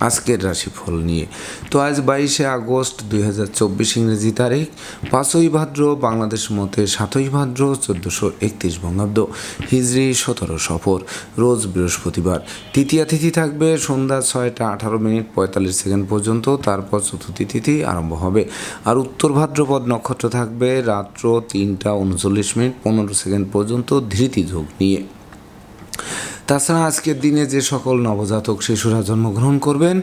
আজকের রাশিফল নিয়ে। তো আজ বাইশে আগস্ট দুই হাজার চব্বিশ ইংরেজি তারিখ, পাঁচই ভাদ্র বাংলাদেশ মতে সাতই ভাদ্র চোদ্দোশো একত্রিশ বঙ্গাব্দ, হিজড়ি সতেরো সফর, রোজ বৃহস্পতিবার। তৃতীয়া তিথি থাকবে সন্ধ্যা ছয়টা আঠারো মিনিট পঁয়তাল্লিশ সেকেন্ড পর্যন্ত, তারপর চতুর্থী তিথি আরম্ভ হবে। আর উত্তর ভাদ্রপদ নক্ষত্র থাকবে রাত্র তিনটা উনচল্লিশ মিনিট পনেরো সেকেন্ড পর্যন্ত ধৃতি যোগ নিয়ে। তাছাড়া আজকের দিনে যে সকল নবজাতক শিশুরা জন্মগ্রহণ করবেন,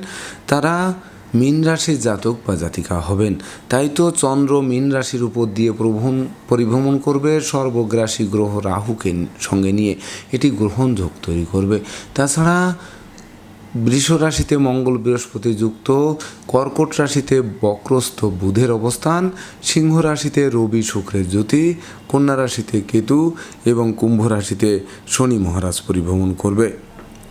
তারা মীন রাশির জাতক বা জাতিকা হবেন। তাই তো চন্দ্র মীন রাশির উপর দিয়ে প্রভ্রমণ পরিভ্রমণ করবে, সর্বগ্রাসী গ্রহ রাহুকে সঙ্গে নিয়ে এটি গ্রহণযোগ তৈরি করবে। তাছাড়া বৃষ রাশিতে মঙ্গল বৃহস্পতি যুক্ত, কর্কট রাশিতে বক্রস্থ বুধের অবস্থান, সিংহ রাশিতে রবি শুক্রের জ্যোতি, কন্যা রাশিতে কেতু এবং কুম্ভ রাশিতে শনি মহারাজ পরিভ্রমণ করবে।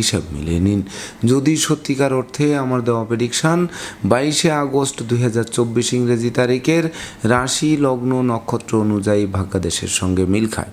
হিসাব মিলিয়ে নিন। যদি সত্যিকার অর্থে আমার দেওয়া প্রেডিকশান বাইশে আগস্ট দুই হাজার চব্বিশ ইংরেজি তারিখের রাশি, লগ্ন, নক্ষত্র অনুযায়ী ভাগ্যাদেশের সঙ্গে মিল খায়।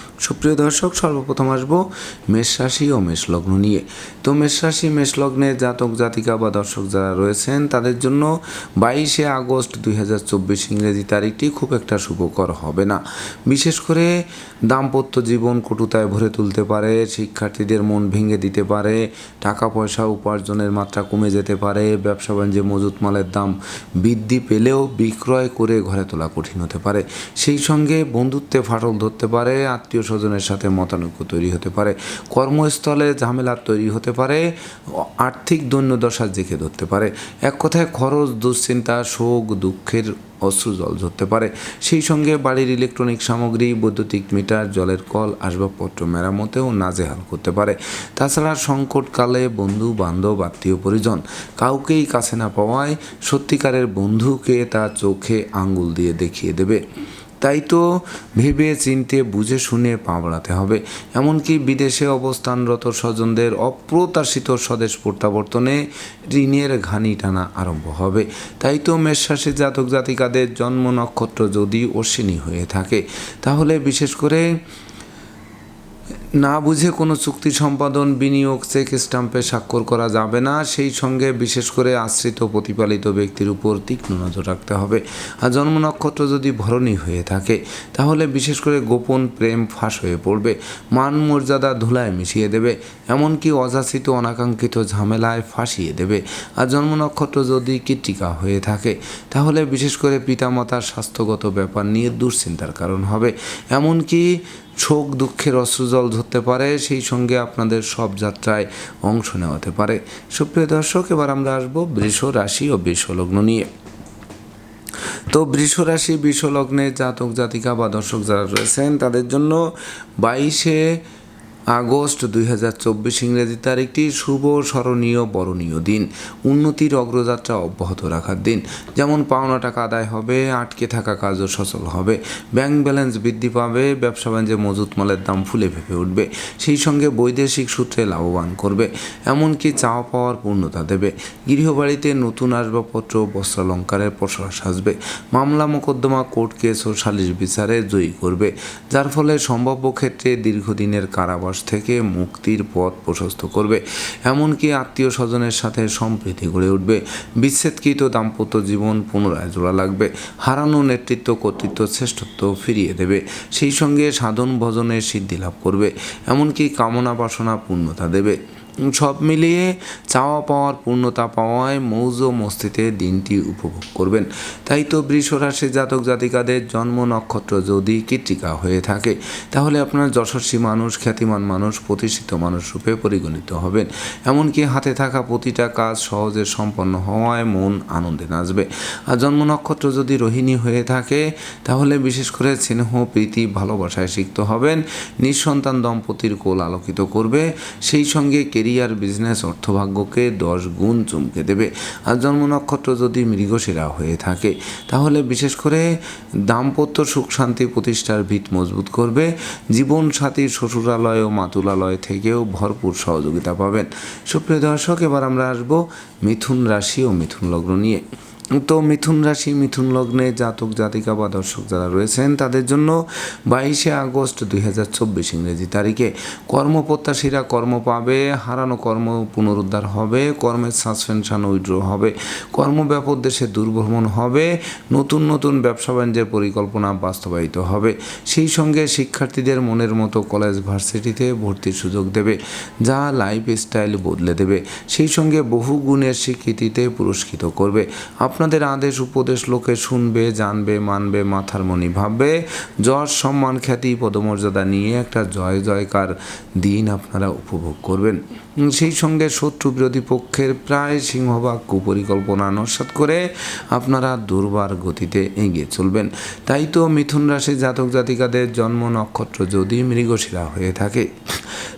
সুপ্রিয় দর্শক, সর্বপ্রথম আসব মেষ রাশি ও মেষ লগ্ন নিয়ে। তো মেষ রাশি, মেষ লগ্নে জাতক, জাতিকা বা দর্শক যারা রয়েছেন, তাদের জন্য বাইশে আগস্ট দুই হাজার চব্বিশ ইংরেজি তারিখটি খুব একটা শুভকর হবে না। বিশেষ করে দাম্পত্য জীবন কটুতায় ভরে তুলতে পারে, শিক্ষার্থীদের মন ভেঙে দিতে পারে টাকা পয়সা উপার্জনের মাত্রা কমে যেতে পারে, ব্যবসা বাণিজ্যে মজুত মালের দাম বৃদ্ধি পেলেও বিক্রয় করে ঘরে তোলা কঠিন হতে পারে। সেই সঙ্গে বন্ধুত্বে ফাটল ধরতে পারে, আত্মীয় স্বজনের সাথে মতানৈক্য তৈরি হতে পারে, কর্মস্থলে ঝামেলা তৈরি হতে পারে, আর্থিক দৈন্যদশা জেঁকে ধরতে পারে, এক কথায় খরচ, দুশ্চিন্তা, শোক, দুঃখের অশ্রু জল ধরতে পারে। সেই সঙ্গে বাড়ির ইলেকট্রনিক সামগ্রী, বৈদ্যুতিক মিটার, জলের কল, আসবাবপত্র মেরামতেও নাজেহাল করতে পারে। তাছাড়া সংকটকালে বন্ধু বান্ধব আত্মীয়, পরিজন কাউকেই কাছে না পাওয়ায় সত্যিকারের বন্ধুকে তা চোখে আঙ্গুল দিয়ে দেখিয়ে দেবে। তাই তো ভেবে চিনতে বুঝে শুনে পা বাড়াতে হবে। এমনকি বিদেশে অবস্থানরত স্বজনদের অপ্রত্যাশিত স্বদেশ প্রত্যাবর্তনে ঋণের ঘানি টানা আরম্ভ হবে। তাই তো মেষরাশি জাতক জাতিকাদের জন্ম নক্ষত্র যদি অশ্বিনী হয়ে থাকে, তাহলে বিশেষ করে না বুঝে কোনো চুক্তি সম্পাদন, বিনিয়োগ, চেক স্টাম্পে স্বাক্ষর করা যাবে না। সেই সঙ্গে বিশেষ করে আশ্রিত প্রতিপালিত ব্যক্তির উপর তীক্ষ্ণ নজর রাখতে হবে। আর জন্ম নক্ষত্র যদি ভরণী হয়ে থাকে, তাহলে বিশেষ করে গোপন প্রেম ফাঁস হয়ে পড়বে। মান মর্যাদা ধুলায় মিশিয়ে দেবে, এমনকি অযাচিত অনাকাঙ্ক্ষিত ঝামেলায় ফাঁসিয়ে দেবে। আর জন্ম নক্ষত্র যদি কৃত্তিকা হয়ে থাকে, তাহলে বিশেষ করে পিতামাতার স্বাস্থ্যগত ব্যাপার নিয়ে দুশ্চিন্তার কারণ হবে। এমনকি শোক দুঃখের অশ্রুজল ধরতে পারে, সেই সঙ্গে আপনাদের সব যাত্রায় অংশ নেওয়াতে পারে। সুপ্রিয় দর্শক, এবার আমরা আসব বৃষ রাশি ও বৃষ লগ্ন নিয়ে। তো বৃষ রাশি, বৃষলগ্নে জাতক জাতিকা বা দর্শক যারা রয়েছেন, তাদের জন্য বাইশে আগস্ট দুই হাজার চব্বিশ ইংরেজি তারিখটি শুভ, স্মরণীয়, বরণীয় দিন। উন্নতির অগ্রযাত্রা অব্যাহত রাখার দিন। যেমন পাওনা টাকা আদায় হবে, আটকে থাকা কাজও সচল হবে। ব্যাংক ব্যালেন্স বৃদ্ধি পাবে, ব্যবসা বাণিজ্যে মজুত মালের দাম ফুলে ফেপে উঠবে। সেই সঙ্গে বৈদেশিক সূত্রে লাভবান করবে। এমনকি চাওয়া পাওয়ার পূর্ণতা দেবে। গৃহবাড়িতে নতুন আসবাবপত্র, বস্ত্রালঙ্কারের প্রসার আসবে মামলা মোকদ্দমা কোর্ট কেস ও সালিশ বিচারে জয়ী করবে। যার ফলে সম্ভাব্য ক্ষেত্রে দীর্ঘদিনের কারাবাস থেকে মুক্তির পথ প্রশস্ত করবে, এমনকি আত্মীয় স্বজনের সাথে সম্প্রীতি গড়ে উঠবে। বিচ্ছেদকৃত দাম্পত্য জীবন পুনরায় জোড়া লাগবে। হারানো নেতৃত্ব, কর্তৃত্ব শ্রেষ্ঠত্ব ফিরিয়ে দেবে। সেই সঙ্গে সাধন ভজনের সিদ্ধি লাভ করবে, এমনকি কামনা বাসনা পূর্ণতা দেবে। সব মিলিয়ে চাওয়া পাওয়ার পূর্ণতা পাওয়ায় মৌজ মস্তিতে দিনটি উপভোগ করবেন। তাই তো বৃষ রাশি জাতক জাতিকাদের জন্ম নক্ষত্র যদি কৃত্রিকা হয়ে থাকে, তাহলে আপনার যশস্বী মানুষ, খ্যাতিমান মানুষ, প্রতিষ্ঠিত মানুষ রূপে পরিগণিত হবেন। এমনকি হাতে থাকা প্রতিটা কাজ সহজে সম্পন্ন হওয়ায় মন আনন্দে নাচবে। আর জন্ম নক্ষত্র যদি রোহিণী হয়ে থাকে, তাহলে বিশেষ করে স্নেহ, প্রীতি, ভালোবাসায় সিক্ত হবেন। নিঃসন্তান দম্পতির কোল আলোকিত করবে। সেই সঙ্গে কেরিয়ার বিজনেস, অর্থভাগ্যকে দশ গুণ চমকে দেবে। আর জন্ম নক্ষত্র যদি মৃগশিরা হয়ে থাকে, তাহলে বিশেষ করে দাম্পত্য সুখ শান্তি প্রতিষ্ঠার ভিত মজবুত করবে। জীবন সাথী, শ্বশুরালয় ও মাতুলালয় থেকেও ভরপুর সহযোগিতা পাবেন। সুপ্রিয় দর্শক, এবার আমরা আসব মিথুন রাশি ও মিথুন লগ্ন নিয়ে। তো মিথুন রাশি, মিথুন লগ্নে জাতক, জাতিকা বা দর্শক যারা রয়েছেন, তাদের জন্য বাইশে আগস্ট দুই হাজার চব্বিশ ইংরেজি তারিখে কর্মপ্রত্যাশীরা কর্ম পাবে, হারানো কর্ম পুনরুদ্ধার হবে, কর্মের সাসপেনশন উইড্র হবে, কর্ম ব্যাপক দেশে দুর্ভ্রমণ হবে, নতুন নতুন ব্যবসা বাণিজ্যের পরিকল্পনা বাস্তবায়িত হবে। সেই সঙ্গে শিক্ষার্থীদের মনের মতো কলেজ ভার্সিটিতে ভর্তির সুযোগ দেবে, যা লাইফ স্টাইল বদলে দেবে। সেই সঙ্গে বহু গুণের স্বীকৃতিতে পুরস্কৃত করবে। আপনাদের আদেশ, উপদেশ, লোকে শুনবে, জানবে, মানবে, মাথার মনি ভাববে। যশ, সম্মান, খ্যাতি, পদমর্যাদা নিয়ে একটা জয়, জয়কার দিন আপনারা উপভোগ করবেন। সেই সঙ্গে শত্রু বিরোধী পক্ষের প্রায় সিংহভাগ কুপরিকল্পনা নস্বাত করে আপনারা দুর্বার গতিতে এগিয়ে চলবেন। তাই তো মিথুন রাশি জাতক জাতিকাদের জন্ম নক্ষত্র যদি মৃগশিরা হয়ে থাকে,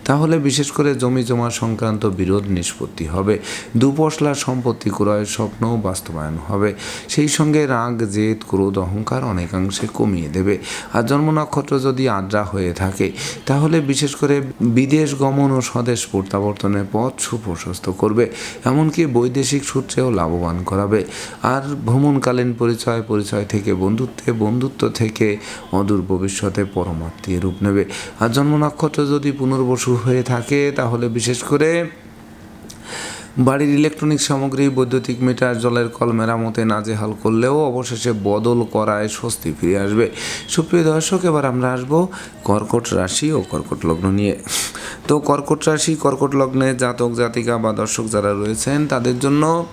তাহলে বিশেষ করে জমি জমা সংক্রান্ত বিরোধ নিষ্পত্তি হবে। দুপশলা সম্পত্তি ক্রয়ের স্বপ্নও বাস্তবায়ন হবে। সেই সঙ্গে রাগ, জেদ, ক্রোধ, অহংকার অনেকাংশে কমিয়ে দেবে। আর জন্ম নক্ষত্র যদি আদ্রা হয়ে থাকে, তাহলে বিশেষ করে বিদেশ গমন ও স্বদেশ প্রত্যাবর্তনের পথ সুপ্রশস্ত করবে। এমনকি বৈদেশিক সূত্রেও লাভবান করাবে। আর ভ্রমণকালীন পরিচয় পরিচয় থেকে বন্ধুত্বে, বন্ধুত্ব থেকে অদূর ভবিষ্যতে পরমাত্মীয় রূপ নেবে। আর জন্ম নক্ষত্র যদি পুনর্বসু হয়ে থাকে, তাহলে বিশেষ করে বাড়ির ইলেকট্রনিক সামগ্রী, বৈদ্যুতিক মিটার, জলের কল মেরামতে নাজেহাল করলেও অবশেষে বদল করায় স্বস্তি ফিরে আসবে। সুপ্রিয় দর্শক, এবার আমরা আসব কর্কট রাশি ও কর্কট লগ্ন নিয়ে। তো কর্কট রাশি, কর্কট লগ্নে জাতক, জাতিকা বা দর্শক যারা রয়েছেন, তাদের জন্য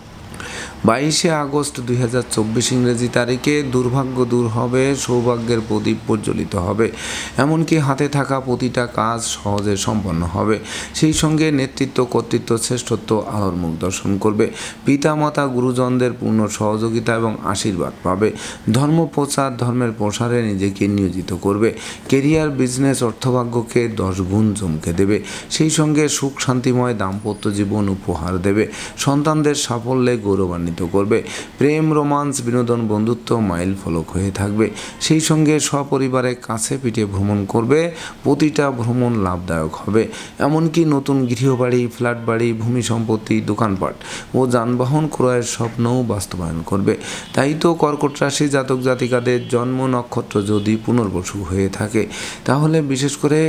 বাইশে আগস্ট দুই হাজার চব্বিশ ইংরেজি তারিখে দুর্ভাগ্য দূর হবে, সৌভাগ্যের প্রদীপ প্রজ্বলিত হবে। এমনকি হাতে থাকা প্রতিটা কাজ সহজে সম্পন্ন হবে। সেই সঙ্গে নেতৃত্ব, কর্তৃত্ব, শ্রেষ্ঠত্ব আলোর মুখ দর্শন করবে। পিতামাতা, গুরুজনদের পূর্ণ সহযোগিতা এবং আশীর্বাদ পাবে। ধর্ম প্রচার, ধর্মের প্রসারে নিজেকে নিয়োজিত করবে। কেরিয়ার, বিজনেস, অর্থভাগ্যকে দশ গুণ চমকে দেবে। সেই সঙ্গে সুখ, শান্তিময়, দাম্পত্য জীবন উপহার দেবে। সন্তানদের সাফল্যে গৌরবান্বিত করবে। প্রেম, রোমান্স, বিনোদন, বন্ধুত্ব মাইল ফলক হয়ে থাকবে। সেই সঙ্গে সপরিবারে কাছে পিঠে ভ্রমণ করবে। প্রতিটা ভ্রমণ লাভদায়ক হবে। এমনকি নতুন গৃহবাড়ি ফ্ল্যাট বাড়ি ভূমি সম্পত্তি, দোকানপাট ও যানবাহন ক্রয়ের স্বপ্নও বাস্তবায়ন করবে। তাই তো কর্কট রাশি জাতক জাতিকাদের জন্ম নক্ষত্র যদি পুনর্বসু হয়ে থাকে, তাহলে বিশেষ করে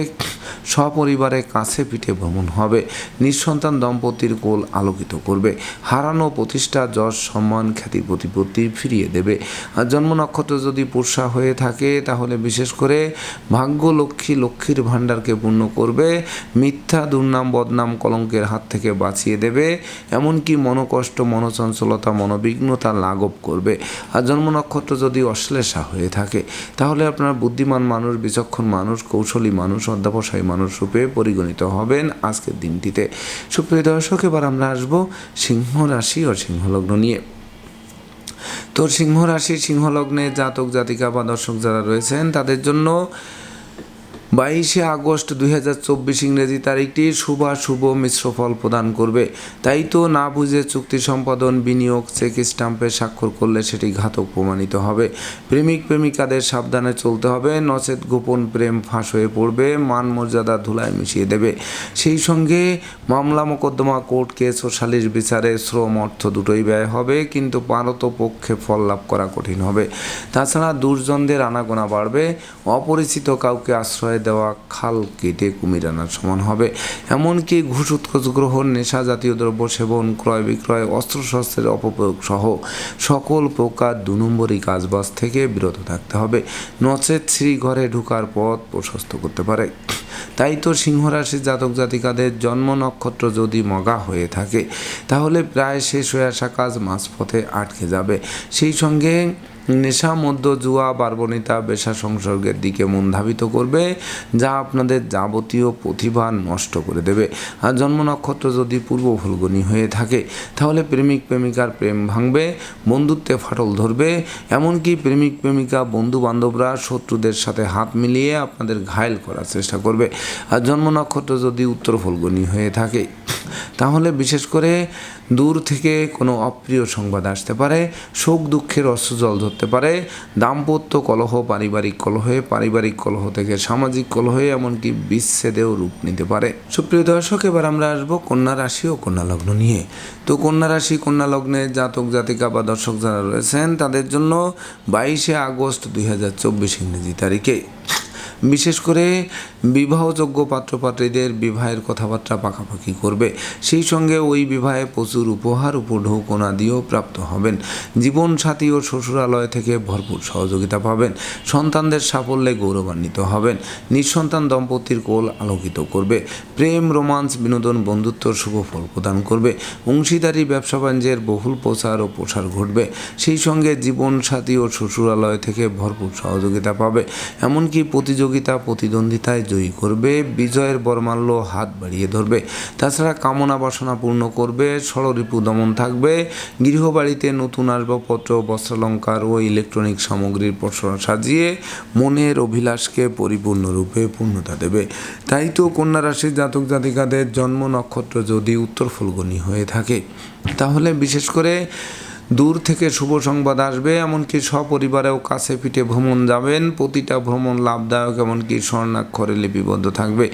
সপরিবারে কাছে পিঠে ভ্রমণ হবে। নিঃসন্তান দম্পতির কোল আলোকিত করবে। হারানো প্রতিষ্ঠা, যশ সম্মান খ্যাতি প্রতিপত্তি ফিরিয়ে দেবে। আর জন্ম নক্ষত্র যদি পুষা হয়ে থাকে, তাহলে বিশেষ করে ভাগ্য লক্ষ্মী লক্ষ্মীর ভাণ্ডারকে পূর্ণ করবে, মিথ্যা, দুর্নাম, বদনাম, কলঙ্কের হাত থেকে বাঁচিয়ে দেবে, এমনকি মনোকষ্ট, মনোচঞ্চলতা, মনোবিঘ্নতা লাঘব করবে। আর জন্ম নক্ষত্র যদি অশ্লেষা হয়ে থাকে, তাহলে আপনার বুদ্ধিমান মানুষ, বিচক্ষণ মানুষ, কৌশলী মানুষ, অধ্যাবসায়ী মানুষ রূপে পরিগণিত হবেন আজকের দিনটিতে। সুপ্রিয় দর্শক, এবার আমরা আসব সিংহ রাশি ও সিংহলগ্ন নিয়ে। তো সিংহ রাশি সিংহলগ্নে জাতক জাতিকা বা দর্শক যারা রয়েছেন তাদের জন্য বাইশে আগস্ট দুই হাজার চব্বিশ ইংরেজি তারিখটি শুভাশুভ মিশ্র ফল প্রদান করবে। তাই তো না বুঝে চুক্তি সম্পাদন, বিনিয়োগ, চেক স্টাম্পে স্বাক্ষর করলে সেটি ঘাতক প্রমাণিত হবে। প্রেমিক, প্রেমিকাদের সাবধানে চলতে হবে। নচেত গোপন প্রেম ফাঁস হয়ে পড়বে। মান মর্যাদা ধুলায় মিশিয়ে দেবে। সেই সঙ্গে মামলা মোকদ্দমা, কোর্ট কেস ও সালিশ বিচারে শ্রম অর্থ দুটোই ব্যয় হবে, কিন্তু পারত পক্ষে ফল লাভ করা কঠিন হবে। তাছাড়া দুর্জনদের আনাগোনা বাড়বে। অপরিচিত কাউকে আশ্রয় দেওয়া খাল কেটে কুমির আনার সমান হবে। এমনকি ঘুষ উৎকোচ গ্রহণ নেশা জাতীয় দ্রব্য সেবন, ক্রয় বিক্রয়, অস্ত্রশস্ত্রের অপপ্রয়োগ সহ সকল প্রকার দু নম্বরই কাজবাজ থেকে বিরত থাকতে হবে। নচেত শ্রীঘরে ঢুকার পথ প্রশস্ত করতে পারে। তাই তো সিংহরাশি জাতক জাতিকাদের জন্ম নক্ষত্র যদি মগা হয়ে থাকে, তাহলে প্রায় শেষ হয়ে আসা কাজ মাঝপথে আটকে যাবে। সেই সঙ্গে নেশা মধ্য জুয়া বার্বণিতা বেশা সংসর্গের দিকে মন ধাবিত করবে, যা আপনাদের যাবতীয় প্রতিভা নষ্ট করে দেবে। আর জন্ম নক্ষত্র যদি পূর্ব ফলগুনি হয়ে থাকে, তাহলে প্রেমিক প্রেমিকার প্রেম ভাঙবে, বন্ধুত্বে ফাটল ধরবে। এমনকি প্রেমিক প্রেমিকা বন্ধু বান্ধবরা শত্রুদের সাথে হাত মিলিয়ে আপনাদের ঘায়েল করার চেষ্টা করবে। আর জন্ম নক্ষত্র যদি উত্তর ফলগুনি হয়ে থাকে, তাহলে বিশেষ করে দূর থেকে কোনো অপ্রিয় সংবাদ আসতে পারে, শোক, দুঃখের অশ্রুজল ধরতে পারে। দাম্পত্য কলহ, পারিবারিক কলহে, পারিবারিক কলহ থেকে সামাজিক কলহে এমনকি বিচ্ছেদেও রূপ নিতে পারে। সুপ্রিয় দর্শক, এবার আমরা আসব কন্যা রাশি ও কন্যা লগ্ন নিয়ে। তো কন্যা রাশি, কন্যা লগ্নে জাতক, জাতিকা বা দর্শক যারা রয়েছেন, তাদের জন্য বাইশে আগস্ট দুই হাজার চব্বিশ ইংরেজি তারিখে। বিশেষ করে বিবাহযোগ্য পাত্রপাত্রীদের বিবাহের কথাবার্তা পাকাপাকি করবে। সেই সঙ্গে ওই বিবাহে প্রচুর উপহার, উপঢৌকনা দিয়েও প্রাপ্ত হবেন। জীবনসাথী ও শ্বশুরালয় থেকে ভরপুর সহযোগিতা পাবেন। সন্তানদের সাফল্যে গৌরবান্বিত হবেন। নিঃসন্তান দম্পতির কোল আলোকিত করবে। প্রেম, রোমান্স, বিনোদন, বন্ধুত্ব, শুভ ফল প্রদান করবে। অংশীদারি, ব্যবসা বাণিজ্যের বহুল প্রচার ও প্রসার ঘটবে। সেই সঙ্গে জীবনসাথী ও শ্বশুরালয় থেকে ভরপুর সহযোগিতা পাবে। এমনকি প্রতিযোগিতা প্রতিদ্বন্দ্বিতায় জয়ী করবে, বিজয়ের বরমাল্য হাত বাড়িয়ে ধরবে। তাছাড়া কামনা বাসনা পূর্ণ করবে, ষড়রিপু দমন থাকবে, গৃহবাড়িতে নতুন আসবাবপত্র, বস্ত্রালঙ্কার ও ইলেকট্রনিক সামগ্রীর পসরা সাজিয়ে মনের অভিলাষকে পরিপূর্ণরূপে পূর্ণতা দেবে। তাই তো কন্যা রাশির জাতক জাতিকাদের জন্ম নক্ষত্র যদি উত্তর ফলগনি হয়ে থাকে, তাহলে বিশেষ করে দূর থেকে শুভ সংবাদ আসবে, এমনকি সপরিবারেও কাছে পিঠে ভ্রমণ যাবেন, প্রতিটা ভ্রমণ লাভদায়ক, এমনকি স্বর্ণাক্ষরে লিপিবদ্ধ থাকবে।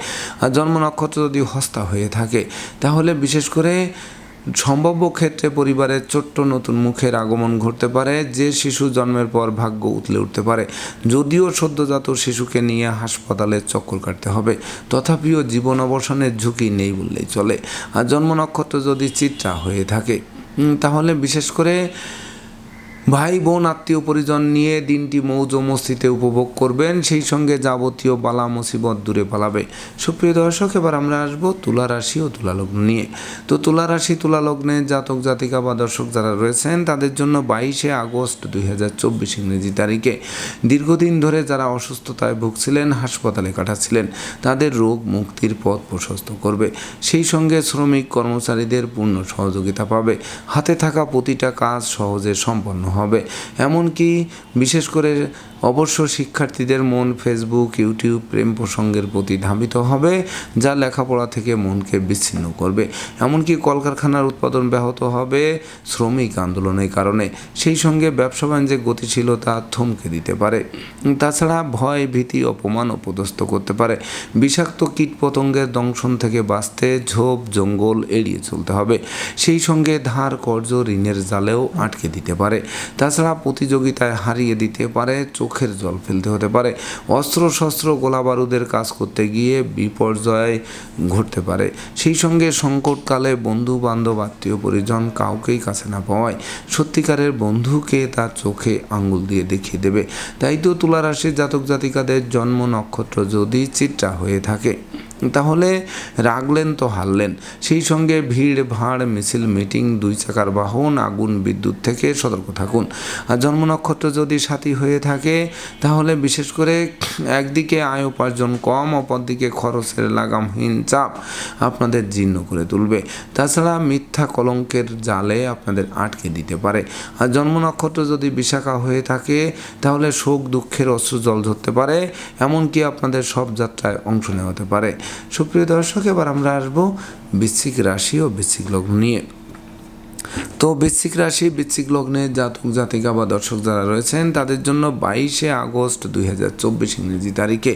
আর জন্ম নক্ষত্র যদি হস্তা হয়ে থাকে, তাহলে বিশেষ করে সম্ভাব্য ক্ষেত্রে পরিবারের ছোট্ট নতুন মুখের আগমন ঘটতে পারে, যে শিশু জন্মের পর ভাগ্য উতলে উঠতে পারে। যদিও সদ্যজাত শিশুকে নিয়ে হাসপাতালে চক্কর কাটতে হবে, তথাপিও জীবন অবসানের ঝুঁকি নেই বললেই চলে। আর জন্ম নক্ষত্র যদি চিত্রা হয়ে থাকে তাহলে বিশেষ করে ভাই, বোন, আত্মীয় পরিজন নিয়ে দিনটি মৌজ মস্তিতে উপভোগ করবেন। সেই সঙ্গে যাবতীয় বালা মুসিবত দূরে পালাবে। সুপ্রিয় দর্শক, এবার আমরা আসব তুলা রাশি ও তুলালগ্ন নিয়ে। তো তুলা রাশি, তুলা লগ্নে জাতক, জাতিকা বা দর্শক যারা রয়েছেন, তাদের জন্য বাইশে আগস্ট দুই হাজার চব্বিশ ইংরেজি তারিখে। দীর্ঘদিন ধরে যারা অসুস্থতায় ভুগছিলেন, হাসপাতালে কাটাচ্ছিলেন, তাদের রোগ মুক্তির পথ প্রশস্ত করবে। সেই সঙ্গে শ্রমিক কর্মচারীদের পূর্ণ সহযোগিতা পাবে। হাতে থাকা প্রতিটা কাজ সহজে সম্পন্ন হবে এমনকি বিশেষ করে অবশ্য শিক্ষার্থীদের মন ফেসবুক ইউটিউব প্রেম প্রসঙ্গের প্রতি ধাবিত হবে, যা লেখাপড়া থেকে মনকে বিচ্ছিন্ন করবে। এমনকি কলকারখানার উৎপাদন ব্যাহত হবে শ্রমিক আন্দোলনের কারণে। সেই সঙ্গে ব্যবসা বাণিজ্যের গতিশীলতা থমকে দিতে পারে। তাছাড়া ভয়, ভীতি, অপমান অপদস্থ করতে পারে। বিষাক্ত কীটপতঙ্গের দংশন থেকে বাঁচতে ঝোপ, জঙ্গল এড়িয়ে চলতে হবে। সেই সঙ্গে ধার কর্য ঋণের জালেও আটকে দিতে পারে। তাছাড়া প্রতিযোগিতায় হারিয়ে দিতে পারে চোখের জল ফেলতে হতে পারে। অস্ত্র শস্ত্র গোলা বারুদের কাজ করতে গিয়ে বিপর্যয় ঘটতে পারে। সেই সঙ্গে সংকটকালে বন্ধু বান্ধব আত্মীয়, পরিজন কাউকেই কাছে না পাওয়ায় সত্যিকারের বন্ধুকে তার চোখে আঙুল দিয়ে দেখিয়ে দেবে। তাই তো তুলা রাশির জাতক জাতিকাদের জন্ম নক্ষত্র যদি চিত্রা হয়ে থাকে। তাহলে রাগলেন তো হারলেন। সেই সঙ্গে ভিড়, ভাড়, মিছিল, মিটিং, দুই চাকার বাহন, আগুন, বিদ্যুৎ থেকে সতর্ক থাকুন। আর জন্ম নক্ষত্র যদি সাথী হয়ে থাকে, তাহলে বিশেষ করে একদিকে আয় উপার্জন কম, অপরদিকে খরচের লাগামহীন চাপ আপনাদের জীর্ণ করে তুলবে। তাছাড়া মিথ্যা কলঙ্কের জালে আপনাদের আটকে দিতে পারে। আর জন্ম নক্ষত্র যদি বিশাখা হয়ে থাকে, তাহলে শোক, দুঃখের অশ্রু জল ধরতে পারে, এমনকি আপনাদের সব যাত্রায় অংশ নেওয়াতে পারে। সুপ্রিয় দর্শক এবার আমরা আসব বৃশ্চিক রাশি ও বৃশ্চিক লগ্ন নিয়ে। তো বৃশ্চিক রাশি, বৃশ্চিক লগ্নে জাতক, জাতিকা বা দর্শক যারা রয়েছেন, তাদের জন্য বাইশে আগস্ট দুই হাজার চব্বিশ ইংরেজি তারিখে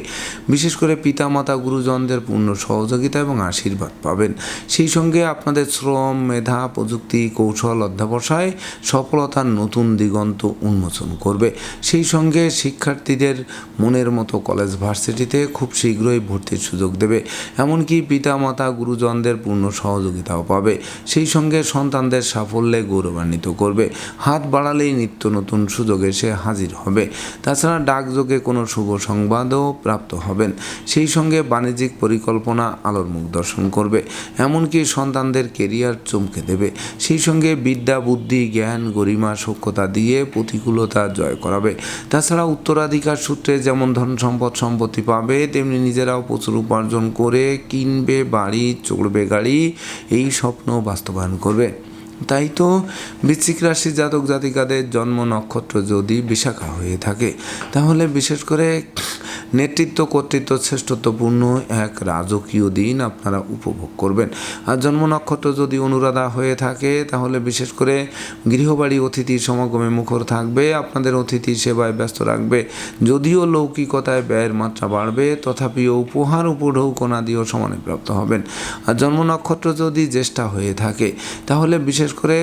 বিশেষ করে পিতামাতা, গুরুজনদের পূর্ণ সহযোগিতা এবং আশীর্বাদ পাবেন। সেই সঙ্গে আপনাদের শ্রম, মেধা, প্রযুক্তি, কৌশল, অধ্যাবসায় সফলতার নতুন দিগন্ত উন্মোচন করবে। সেই সঙ্গে শিক্ষার্থীদের মনের মতো কলেজ ভার্সিটিতে খুব শীঘ্রই ভর্তির সুযোগ দেবে। এমনকি পিতামাতা, গুরুজনদের পূর্ণ সহযোগিতাও পাবে। সেই সঙ্গে সন্তানদের সাফল্যে গৌরবান্বিত করবে। হাত বাড়ালেই নিত্য নতুন সুযোগ এসে হাজির হবে। তাছাড়া ডাকযোগে কোনো শুভ সংবাদও প্রাপ্ত হবেন। সেই সঙ্গে বাণিজ্যিক পরিকল্পনা আলোর মুখ দর্শন করবে। এমনকি সন্তানদের কেরিয়ার চমকে দেবে। সেই সঙ্গে বিদ্যা, বুদ্ধি, জ্ঞান, গরিমা, সক্ষতা দিয়ে প্রতিকূলতা জয় করাবে। তাছাড়া উত্তরাধিকার সূত্রে যেমন ধন সম্পদ সম্পত্তি পাবে, তেমনি নিজেরাও প্রচুর উপার্জন করে কিনবে, বাড়ি, চড়বে গাড়ি, এই স্বপ্ন বাস্তবায়ন করবে। তাই তো বৃশ্চিক রাশি জাতক জাতিকাদের জন্ম নক্ষত্র যদি বিশাখা হয়ে থাকে, তাহলে বিশেষ করে নেতৃত্ব, কর্তৃত্ব, শ্রেষ্ঠত্বপূর্ণ এক রাজকীয় দিন আপনারা উপভোগ করবেন। আর জন্ম নক্ষত্র যদি অনুরাধা হয়ে থাকে, তাহলে বিশেষ করে গৃহবাড়ি অতিথি সমাগমে মুখর থাকবে, আপনাদের অতিথি সেবায় ব্যস্ত রাখবে, যদিও লৌকিকতায় ব্যয়ের মাত্রা বাড়বে, তথাপিও উপহার উপঢৌকনাদিও সমানে প্রাপ্ত হবেন। আর জন্ম নক্ষত্র যদি জ্যেষ্ঠা হয়ে থাকে, তাহলে বিশেষ করে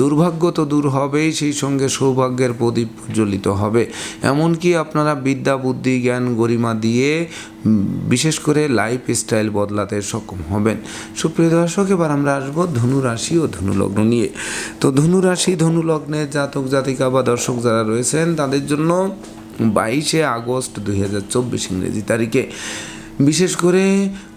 দুর্ভাগ্য তো দূর হবেই, সেই সঙ্গে সৌভাগ্যের প্রদীপ প্রজ্বলিত হবে। এমনকি আপনারা বিদ্যা, বুদ্ধি, জ্ঞান, গরিমা দিয়ে বিশেষ করে লাইফ স্টাইল বদলাতে সক্ষম হবেন। সুপ্রিয় দর্শক, এবার আমরা আসব ধনু রাশি ও ধনুলগ্ন নিয়ে। তো ধনু রাশি ধনু জাতক, জাতিকা বা দর্শক যারা রয়েছেন, তাদের জন্য বাইশে আগস্ট দুই হাজার চব্বিশ ইংরেজি তারিখে। বিশেষ করে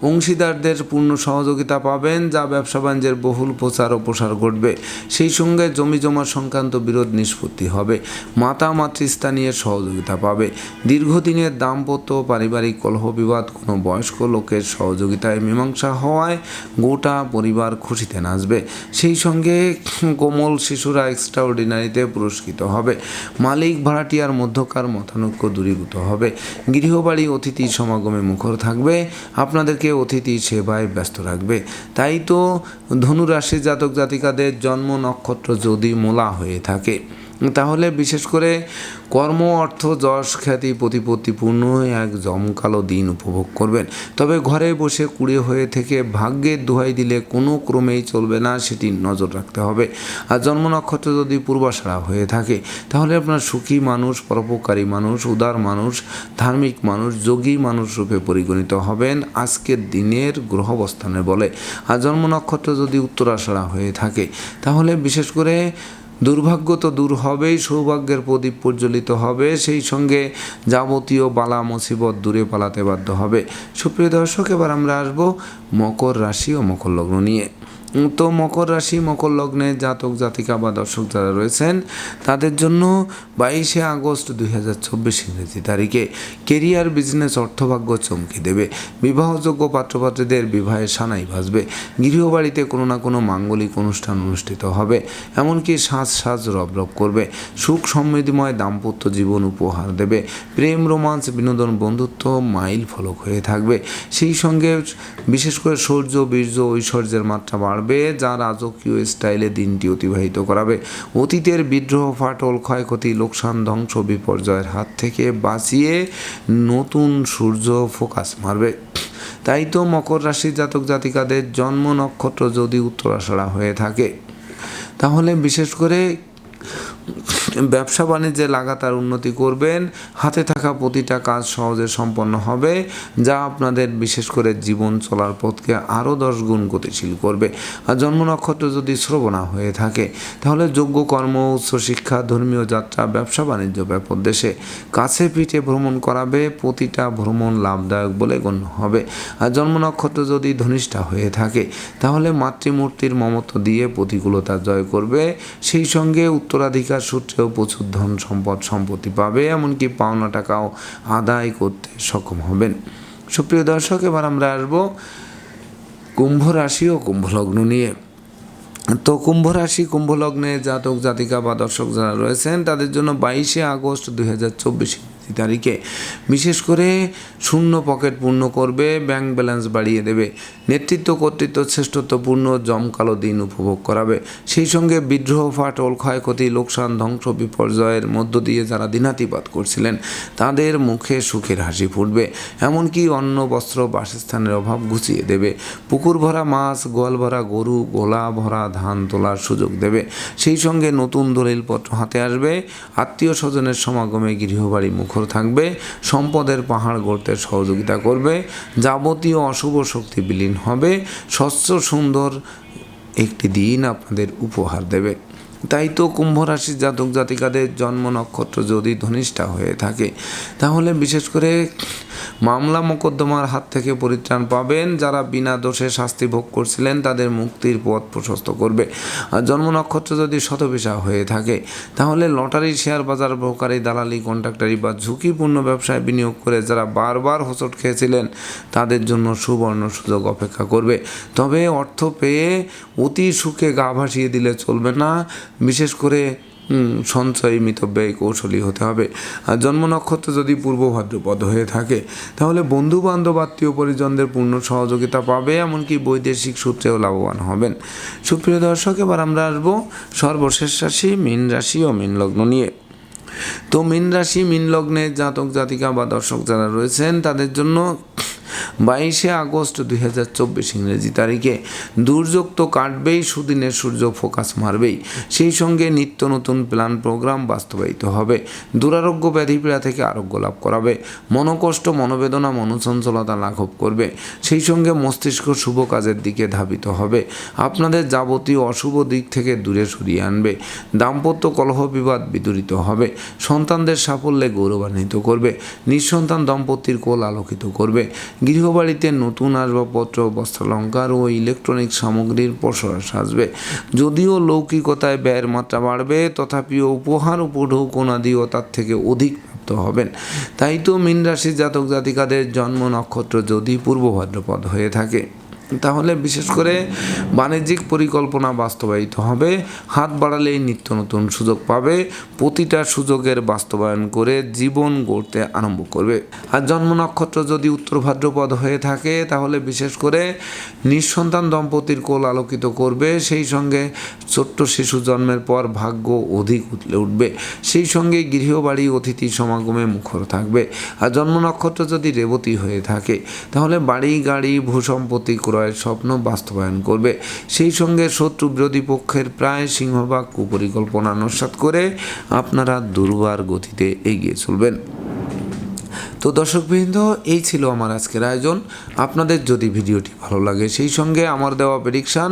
অংশীদারদের পূর্ণ সহযোগিতা পাবেন, যা ব্যবসা বাণিজ্যের বহুল প্রচার ও প্রসার ঘটবে। সেই সঙ্গে জমি জমা সংক্রান্ত বিরোধ নিষ্পত্তি হবে। মাতা, মাতৃস্থানীয় সহযোগিতা পাবে। দীর্ঘদিনের দাম্পত্য পারিবারিক কলহ বিবাদ, কোনো বয়স্ক লোকের সহযোগিতায় মীমাংসা হওয়ায় গোটা পরিবার খুশিতে নাচবে। সেই সঙ্গে কোমল শিশুরা এক্সট্রাঅর্ডিনারিতে পুরস্কৃত হবে। মালিক ভাড়াটিয়ার মধ্যকার মতানৈক্য দূরীভূত হবে। গৃহবাড়ি অতিথি সমাগমে মুখর থাকবে। আপনাদেরকে অতিথি সেবায় ব্যস্ত রাখবে। তাই তো ধনুরাশি জাতক জাতিকাদের জন্ম নক্ষত্র যদি মোলা হয়ে থাকে। তাহলে বিশেষ করে কর্ম, অর্থ, যশ, খ্যাতি, প্রতিপত্তিপূর্ণ এক জমকালো দিন উপভোগ করবেন। তবে ঘরে বসে কুড়ে হয়ে থেকে ভাগ্যের দোহাই দিলে কোনো ক্রমেই চলবে না, সেটি নজর রাখতে হবে। আর জন্ম নক্ষত্র যদি পূর্বাশারা হয়ে থাকে, তাহলে আপনার সুখী মানুষ, পরোপকারী মানুষ, উদার মানুষ, ধার্মিক মানুষ, যোগী মানুষ রূপে পরিগণিত হবেন আজকের দিনের গ্রহ অবস্থানের বলে। আর জন্ম নক্ষত্র যদি উত্তরাশারা হয়ে থাকে, তাহলে বিশেষ করে দুর্ভাগ্য তো দূর হবেই, সৌভাগ্যের প্রদীপ প্রজ্বলিত হবে, সেই সঙ্গে যাবতীয় বালা মুসিবত দূরে পালাতে বাধ্য হবে। সুপ্রিয় দর্শক, এবার আমরা আসব মকর রাশি ও মকর লগ্ন নিয়ে। তো মকর রাশি, মকর লগ্নে জাতক, জাতিকা বা দর্শক যারা রয়েছেন, তাদের জন্য বাইশে আগস্ট দুই হাজার চব্বিশ ইংরেজি তারিখে কেরিয়ার, বিজনেস, অর্থভাগ্য চমকে দেবে। বিবাহযোগ্য পাত্রপাত্রীদের বিবাহে সানাই ভাসবে। গৃহবাড়িতে কোনো না কোনো মাঙ্গলিক অনুষ্ঠান অনুষ্ঠিত হবে, এমনকি সাজ সাজ রব রব করবে। সুখ সমৃদ্ধিময় দাম্পত্য জীবন উপহার দেবে। প্রেম, রোমান্স, বিনোদন, বন্ধুত্ব মাইল ফলক হয়ে থাকবে। সেই সঙ্গে বিশেষ করে শৌর্য বীর্য, ঐশ্বর্যের মাত্রা বাড়বে। যা রাজকীয় স্টাইলে দিনটি অতিবাহিত করাবে। অতীতের বিদ্রোহ, ফাটল, ক্ষয়ক্ষতি, লোকসান, ধ্বংস, বিপর্যয়ের হাত থেকে বাঁচিয়ে নতুন সূর্য ফোকাস মারবে। তাই তো মকর রাশির জাতক জাতিকাদের জন্ম নক্ষত্র যদি উত্তরাষাড়া হয়ে থাকে। তাহলে বিশেষ করে ব্যবসা বাণিজ্যে লাগাতার উন্নতি করবেন, হাতে থাকা প্রতিটা কাজ সহজে সম্পন্ন হবে, যা আপনাদের বিশেষ করে জীবন চলার পথকে আরও দশ গুণ গতিশীল করবে। আর জন্ম নক্ষত্র যদি শ্রবণা হয়ে থাকে, তাহলে যোগ্য কর্ম উচ্চশিক্ষা ধর্মীয় যাত্রা, ব্যবসা বাণিজ্য ব্যাপক দেশে কাছে পিঠে ভ্রমণ করাবে, প্রতিটা ভ্রমণ লাভদায়ক বলে গণ্য হবে। আর জন্ম নক্ষত্র যদি ধনিষ্ঠা হয়ে থাকে, তাহলে মাতৃমূর্তির মমত্ব দিয়ে প্রতিকূলতা জয় করবে। সেই সঙ্গে উত্তরাধিকার সূত্রেও প্রচুর ধন সম্পদ সম্পত্তি পাবে, এমনকি পাওনা টাকাও আদায় করতে সক্ষম হবেন। সুপ্রিয় দর্শক, এবার আমরা আসব কুম্ভ রাশি ও কুম্ভলগ্ন নিয়ে। তো কুম্ভ রাশি, কুম্ভ লগ্নে জাতক জাতিকা বা দর্শক যারা রয়েছেন, তাদের জন্য বাইশে আগস্ট দুই হাজার চব্বিশ তারিখে। বিশেষ করে শূন্য পকেট পূর্ণ করবে, ব্যাংক ব্যালেন্স বাড়িয়ে দেবে, নেতৃত্ব কর্তৃত্ব শ্রেষ্ঠত্বপূর্ণ জমকালো দিন উপভোগ করাবে। সেই সঙ্গে বিদ্রোহ, ফাটল, ক্ষয়ক্ষতি, লোকসান, ধ্বংস, বিপর্যয়ের মধ্য দিয়ে যারা দিনাতিপাত করছিলেন, তাদের মুখে সুখের হাসি ফুটবে। এমনকি অন্ন, বস্ত্র, বাসস্থানের অভাব ঘুচিয়ে দেবে। পুকুর ভরা মাছ, গোয়াল ভরা গরু, গোলা ভরা ধান তোলার সুযোগ দেবে। সেই সঙ্গে নতুন দলিলপত্র হাতে আসবে। আত্মীয় স্বজনের সমাগমে গৃহবাড়ি মুখর থাকবে, সম্পদের পাহাড় গড়তে সহযোগিতা করবে, যাবতীয় অশুভ শক্তি বিলীন হবে স্বচ্ছ সুন্দর একটি দিন আপনাদের উপহার দেবে। তাই তো কুম্ভ রাশির জাতক জাতিকাদের জন্ম নক্ষত্র যদি ধনিষ্ঠা হয়ে থাকে, তাহলে বিশেষ করে মামলা মোকদ্দমার হাত থেকে পরিত্রাণ পাবেন যারা বিনা দোষে শাস্তি ভোগ করছিলেন, তাদের মুক্তির পথ প্রশস্ত করবে। আর জন্ম নক্ষত্র যদি শতবিশা হয়ে থাকে, তাহলে লটারি শেয়ার বাজার ব্রোকারি দালালি, কন্ট্রাক্টারি বা ঝুঁকিপূর্ণ ব্যবসায় বিনিয়োগ করে যারা বারবার হোঁচট খেয়েছিলেন, তাদের জন্য সুবর্ণ সুযোগ অপেক্ষা করবে। তবে অর্থ পেয়ে অতি সুখে গা ভাসিয়ে দিলে চলবে না। বিশেষ করে সঞ্চয়, মিতব্যয় কৌশলী হতে হবে। আর জন্ম নক্ষত্র যদি পূর্ব ভাদ্রপদ হয়ে থাকে, তাহলে বন্ধু বান্ধব আত্মীয় পরিজনদের পূর্ণ সহযোগিতা পাবে, এমনকি বৈদেশিক সূত্রেও লাভবান হবেন। সুপ্রিয় দর্শক, এবার আমরা আসব সর্বশেষ রাশি, মীন রাশি ও মীন লগ্ন নিয়ে। তো মীন রাশি, মীন লগ্নে জাতক জাতিকা বা দর্শক যারা রয়েছেন, তাদের জন্য বাইশে আগস্ট দুই হাজার চব্বিশ ইংরেজি তারিখে দুর্যোগ তো কাটবেই, সুদিনের সূর্য ফোকাস মারবেই। সেই সঙ্গে নিত্য নতুন প্ল্যান প্রোগ্রাম বাস্তবায়িত হবে। দুরারোগ্য ব্যাধিপীড়া থেকে আরোগ্য লাভ করাবে। মনোকষ্ট, মনোবেদনা, মনোচঞ্চলতা লাঘব করবে। সেই সঙ্গে মস্তিষ্ক শুভ কাজের দিকে ধাবিত হবে। আপনাদের যাবতীয় অশুভ দিক থেকে দূরে সরিয়ে আনবে। দাম্পত্য কলহ বিবাদ বিদূরিত হবে। সন্তানদের সাফল্যে গৌরবান্বিত করবে। নিঃসন্তান দম্পতির কোল আলোকিত করবে। গৃহবাড়িতে নতুন আসবাবপত্র, বস্ত্রালঙ্কার ও ইলেকট্রনিক সামগ্রীর প্রসার সাজবে। যদিও লৌকিকতায় ব্যয়ের মাত্রা বাড়বে, তথাপিও উপহার উপঢৌকনাদিও তার থেকে অধিক হবেন। তাই তো মীন রাশির জাতক জাতিকাদের জন্ম নক্ষত্র যদি পূর্ব ভাদ্রপদ হয়ে থাকে। তাহলে বিশেষ করে বাণিজ্যিক পরিকল্পনা বাস্তবায়িত হবে। হাত বাড়ালেই নিত্য নতুন সুযোগ পাবে। প্রতিটা সুযোগের বাস্তবায়ন করে জীবন গড়তে আরম্ভ করবে। আর জন্ম নক্ষত্র যদি উত্তর ভাদ্রপদ হয়ে থাকে, তাহলে বিশেষ করে নিঃসন্তান দম্পতির কোল আলোকিত করবে। সেই সঙ্গে ছোট্ট শিশু জন্মের পর ভাগ্য অধিক উতলে উঠবে। সেই সঙ্গে গৃহবাড়ি অতিথি সমাগমে মুখর থাকবে। আর জন্ম নক্ষত্র যদি রেবতী হয়ে থাকে, তাহলে বাড়ি, গাড়ি, ভূসম্পত্তি ক্রয়ের স্বপ্ন বাস্তবায়ন করবে। সেই সঙ্গে শত্রু বিরোধী পক্ষের প্রায় সিংহভাগ কুপরিকল্পনা নস্বাত করে আপনারা দুর্বার গতিতে এগিয়ে চলবেন। তো দর্শকবৃন্দ, এই ছিল আমার আজকের আয়োজন। আপনাদের যদি ভিডিওটি ভালো লাগে, সেই সঙ্গে আমার দেওয়া প্রেডিকশান